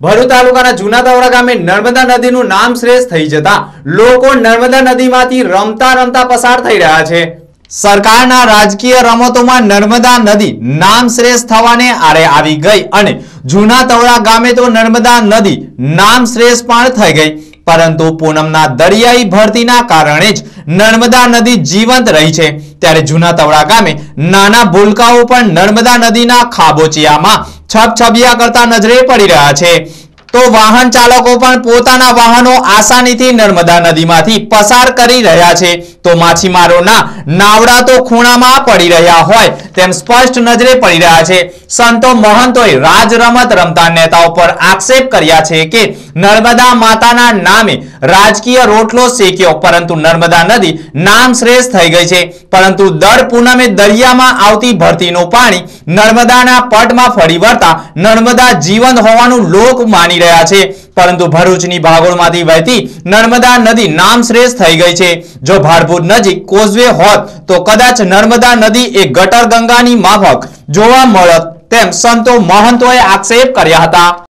ભરૂચ તાલુકાના જૂના તવડા ગામે નર્મદા નદીનું નામ શ્રેષ્ઠ થઈ જતા લોકો નર્મદા નદીમાંથી રમતા રમતા પસાર થઈ રહ્યા છે. સરકારના રાજકીય રમતોમાં નર્મદા નદી નામ શ્રેષ્ઠ થવાને આરે આવી ગઈ અને જૂના તવડા ગામે તો નર્મદા નદી નામ શ્રેષ્ઠ પણ થઈ ગઈ. પરંતુ પૂનમના દરિયાઈ ભરતીના કારણે જ નર્મદા નદી જીવંત રહી છે. ત્યારે જૂના તવડા ગામે નાના ભૂલકાઓ પણ નર્મદા નદીના ખાબોચિયામાં છબછબિયા કરતા નજરે પડી રહ્યા છે. તો વાહન ચાલકો પણ પોતાના વાહનો આસાનીથી નર્મદા નદીમાંથી પસાર કરી રહ્યા છે. તો માછીમારોના નાવડા તો ખૂણામાં પડી રહ્યા હોય તેમ સ્પષ્ટ નજરે પડી રહ્યા છે. સંતો મહંતોએ રાજ રમત રમતા નેતાઓ પર આક્ષેપ કર્યા છે કે નર્મદા માતાના નામે રાજકીય રોટલો શેક્યો, પરંતુ નર્મદા નદી નામ શ્રેષ્ઠ થઈ ગઈ છે. પરંતુ દર પૂનમે દરિયામાં આવતી ભરતીનું પાણી નર્મદાના પટમાં ફરી વળતા નર્મદા જીવંત હોવાનું લોક માની રહ્યા છે. પરંતુ ભરૂચની ભાગોળમાંથી વહેતી નર્મદા નદી નામ શ્રેષ્ઠ થઈ ગઈ છે. જો ભારપુર નજીક કોઝવે હોત, તો કદાચ નર્મદા નદી એ ગટર ગંગાની માફક જોવા મળત તેમ સંતો મહંતોએ આક્ષેપ કર્યા હતા.